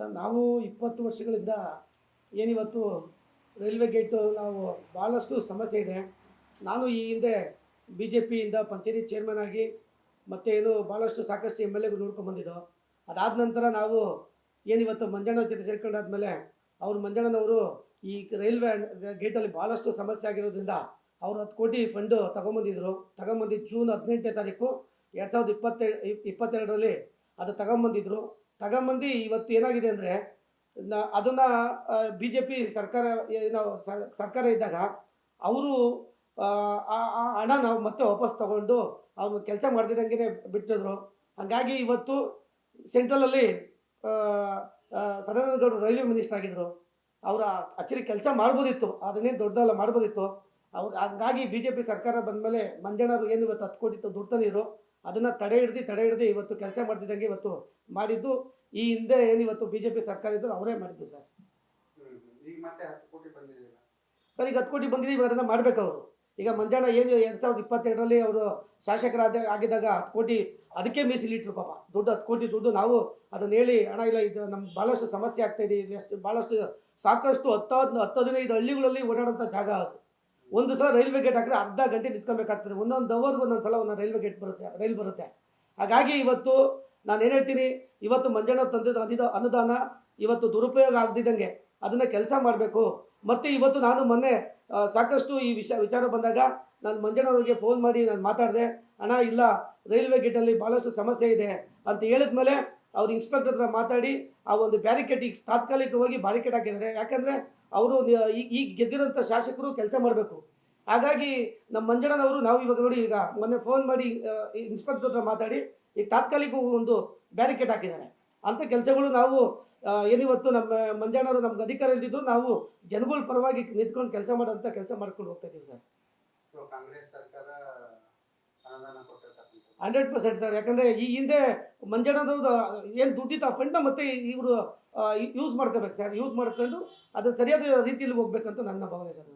Sir, ನಾವು ಇಪ್ಪತ್ತು ವರ್ಷಗಳಿಂದ ಏನಿವತ್ತು ರೈಲ್ವೆ ಗೇಟು ನಾವು ಭಾಳಷ್ಟು ಸಮಸ್ಯೆ ಇದೆ. ನಾನು ಈ ಹಿಂದೆ ಬಿ ಜೆ ಪಿಯಿಂದ ಪಂಚಾಯತಿ ಚೇರ್ಮನ್ ಆಗಿ ಮತ್ತು ಏನು ಭಾಳಷ್ಟು ಸಾಕಷ್ಟು ಎಂ ಎಲ್ ಎಗಳು ನೋಡ್ಕೊಂಬಂದಿದ್ದು ಅದಾದ ನಂತರ ನಾವು ಏನಿವತ್ತು ಮಂಜಣ್ಣ ಜೊತೆ ಸೇರ್ಕೊಂಡಾದ್ಮೇಲೆ ಅವರು ಮಂಜಣ್ಣನವರು ಈ ರೈಲ್ವೆ ಗೇಟಲ್ಲಿ ಭಾಳಷ್ಟು ಸಮಸ್ಯೆ ಆಗಿರೋದ್ರಿಂದ ಅವರು ಹತ್ತು ಕೋಟಿ ಫಂಡು ತಗೊಂಬಂದಿದ್ರು. ತಗೊಂಬಂದಿದ್ದು ಜೂನ್ ಹದಿನೆಂಟನೇ ತಾರೀಕು, ಎರಡು ಸಾವಿರದ ಇಪ್ಪತ್ತೆರಡು, ಇಪ್ಪತ್ತೆರಡರಲ್ಲಿ ಅದು ತಗೊಂಬಂದಿದ್ರು. ತಗೊಂಬಂದು ಇವತ್ತು ಏನಾಗಿದೆ ಅಂದರೆ ಅದನ್ನು ಬಿ ಜೆ ಪಿ ಸರ್ಕಾರ ನಾವು ಸರ್ಕಾರ ಇದ್ದಾಗ ಅವರು, ಆ ಹಣ ನಾವು ಮತ್ತೆ ವಾಪಸ್ ತಗೊಂಡು ಅವ್ರು ಕೆಲಸ ಮಾಡ್ದಿದ್ದಂಗೆ ಬಿಟ್ಟಿದ್ರು. ಹಾಗಾಗಿ ಇವತ್ತು ಸೆಂಟ್ರಲಲ್ಲಿ ಸದಾನಂದ ಗೌಡರು ರೈಲ್ವೆ ಮಿನಿಸ್ಟರ್ ಆಗಿದ್ದರು ಅವರ ಅಚ್ಚರಿ ಕೆಲಸ ಮಾಡ್ಬೋದಿತ್ತು. ಅದನ್ನೇ ದೊಡ್ಡದಲ್ಲ, ಮಾಡ್ಬೋದಿತ್ತು. ಅವ್ರು, ಹಂಗಾಗಿ ಬಿ ಜೆ ಪಿ ಸರ್ಕಾರ ಬಂದಮೇಲೆ ಮಂಜಣ್ಣರು ಏನು ಇವತ್ತು ಹತ್ತು ಕೋಟಿ ದುಡ್ಡು ತಂದಿದ್ರು ಅದನ್ನು ತಡೆ ಹಿಡ್ದು ತಡೆ ಹಿಡ್ದು ಇವತ್ತು ಕೆಲಸ ಮಾಡ್ತಿದ್ದಂಗೆ ಇವತ್ತು ಮಾಡಿದ್ದು. ಈ ಹಿಂದೆ ಏನು ಇವತ್ತು ಬಿ ಜೆ ಪಿ ಸರ್ಕಾರ ಇದ್ರು ಅವರೇ ಮಾಡಿದ್ದು ಸರ್. ಸರ್ ಈಗ ಹತ್ತು ಕೋಟಿ ಬಂದಿದೆ ಇವಾಗ ಅದನ್ನು ಮಾಡ್ಬೇಕು ಅವರು. ಈಗ ಮಂಜಾಣ ಏನು ಎರಡು ಸಾವಿರದ ಇಪ್ಪತ್ತೆರಡರಲ್ಲಿ ಅವರು ಶಾಸಕರಾದ ಆಗಿದ್ದಾಗ ಹತ್ತು ಕೋಟಿ ಅದಕ್ಕೆ ಮೀಸಲಿಟ್ರು ಪಾಪ. ದುಡ್ಡು ಹತ್ತು ಕೋಟಿ ದುಡ್ಡು ನಾವು ಅದನ್ನ ಹೇಳಿ ಹಣ ಇಲ್ಲ ಇದು ನಮ್ಗೆ ಭಾಳಷ್ಟು ಸಮಸ್ಯೆ ಆಗ್ತಾ ಇದೆ ಇಲ್ಲಿ ಅಷ್ಟು ಭಾಳಷ್ಟು ಸಾಕಷ್ಟು ಹತ್ತು ಹತ್ತು ಹತ್ತು ಹದಿನೈದು ಹಳ್ಳಿಗಳಲ್ಲಿ ಓಡಾಡೋಂಥ ಜಾಗ ಅದು. ಒಂದು ಸಲ ರೈಲ್ವೆ ಗೇಟ್ ಹಾಕಿದ್ರೆ ಅರ್ಧ ಗಂಟೆ ನಿಂತ್ಕೊಬೇಕಾಗ್ತದೆ. ಒಂದೊಂದು ಅವರ್ಗೆ ಒಂದೊಂದು ಸಲ ಒಂದೊಂದು ರೈಲ್ವೆ ಗೇಟ್ ಬರುತ್ತೆ, ರೈಲ್ ಬರುತ್ತೆ. ಹಾಗಾಗಿ ಇವತ್ತು ನಾನು ಏನು ಹೇಳ್ತೀನಿ, ಇವತ್ತು ಮಂಜಣ್ಣ ತಂದಿದ್ದ ಅನಿದ, ಅನುದಾನ ಇವತ್ತು ದುರುಪಯೋಗ ಆಗದಿದ್ದಂಗೆ ಅದನ್ನು ಕೆಲಸ ಮಾಡಬೇಕು. ಮತ್ತು ಇವತ್ತು ನಾನು ಮೊನ್ನೆ ಸಾಕಷ್ಟು ಈ ವಿಷಯ ವಿಚಾರ ಬಂದಾಗ ನಾನು ಮಂಜಣ್ಣವ್ರಿಗೆ ಫೋನ್ ಮಾಡಿ ನಾನು ಮಾತಾಡಿದೆ ಹಣ ಇಲ್ಲ, ರೈಲ್ವೆ ಗೇಟಲ್ಲಿ ಭಾಳಷ್ಟು ಸಮಸ್ಯೆ ಇದೆ. ಅಂತ ಹೇಳಿದ್ಮೇಲೆ ಅವ್ರು ಇನ್ಸ್ಪೆಕ್ಟರ್ ಹತ್ರ ಮಾತಾಡಿ, ಆ ಒಂದು ಬ್ಯಾರಿಕೇಡ್ ಈಗ ತಾತ್ಕಾಲಿಕವಾಗಿ ಬ್ಯಾರಿಕೇಡ್ ಹಾಕಿದ್ದಾರೆ. ಯಾಕಂದರೆ ಅವರು ಈಗ ಗೆದ್ದಿರೋಂಥ ಶಾಸಕರು ಕೆಲಸ ಮಾಡಬೇಕು. ಹಾಗಾಗಿ ನಮ್ಮ ಮಂಜಣ್ಣನವರು ನಾವು ಇವಾಗ ನೋಡಿ ಈಗ ಮೊನ್ನೆ ಫೋನ್ ಮಾಡಿ ಇನ್ಸ್ಪೆಕ್ಟರ್ ಹತ್ರ ಮಾತಾಡಿ, ಈಗ ತಾತ್ಕಾಲಿಕ ಒಂದು ಬ್ಯಾರಿಕೇಡ್ ಹಾಕಿದ್ದಾರೆ. ಅಂಥ ಕೆಲಸಗಳು ನಾವು ಏನಿವತ್ತು ನಮ್ಮ ಮಂಜಣ್ಣವರು ನಮ್ಗೆ ಅಧಿಕಾರ ಇದ್ದಿದ್ರು ನಾವು ಜನಗಳ ಪರವಾಗಿ ನಿಂತ್ಕೊಂಡು ಕೆಲಸ ಮಾಡೋಂಥ ಕೆಲಸ ಮಾಡ್ಕೊಂಡು ಹೋಗ್ತಾ ಇದ್ದೀವಿ ಸರ್. ಕಾಂಗ್ರೆಸ್ ಸರ್ಕಾರ ಅನುದಾನ ಕೊಟ್ಟಿರ್ತಕ್ಕಂಥದ್ದು ಹಂಡ್ರೆಡ್ ಪರ್ಸೆಂಟ್ ಸರ್ ಯಾಕಂದರೆ ಈ ಹಿಂದೆ ಮಂಜಣ್ಣದವ್ರದ್ದು ಏನು ದುಡ್ಡಿತ್ತು ಆ ಫಂಡ ಮತ್ತೆ ಇವರು ಯೂಸ್ ಮಾಡ್ಕೋಬೇಕು ಸರ್ ಯೂಸ್ ಮಾಡ್ಕೊಂಡು ಅದನ್ನು ಸರಿಯಾದ ರೀತಿಯಲ್ಲಿ ಹೋಗ್ಬೇಕಂತ ನನ್ನ ಭಾವನೆ ಸರ್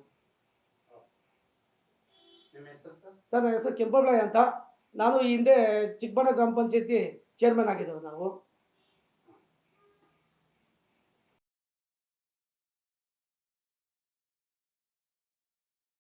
ಸರ್ ನನ್ನ ಹೆಸರು ಕೆಂಪಬಳಾಯ ಅಂತ. ನಾನು ಈ ಹಿಂದೆ ಚಿಕ್ಕಬಣ್ಣ ಗ್ರಾಮ ಪಂಚಾಯತಿ ಚೇರ್ಮನ್ ಆಗಿದ್ದೇವೆ ನಾವು.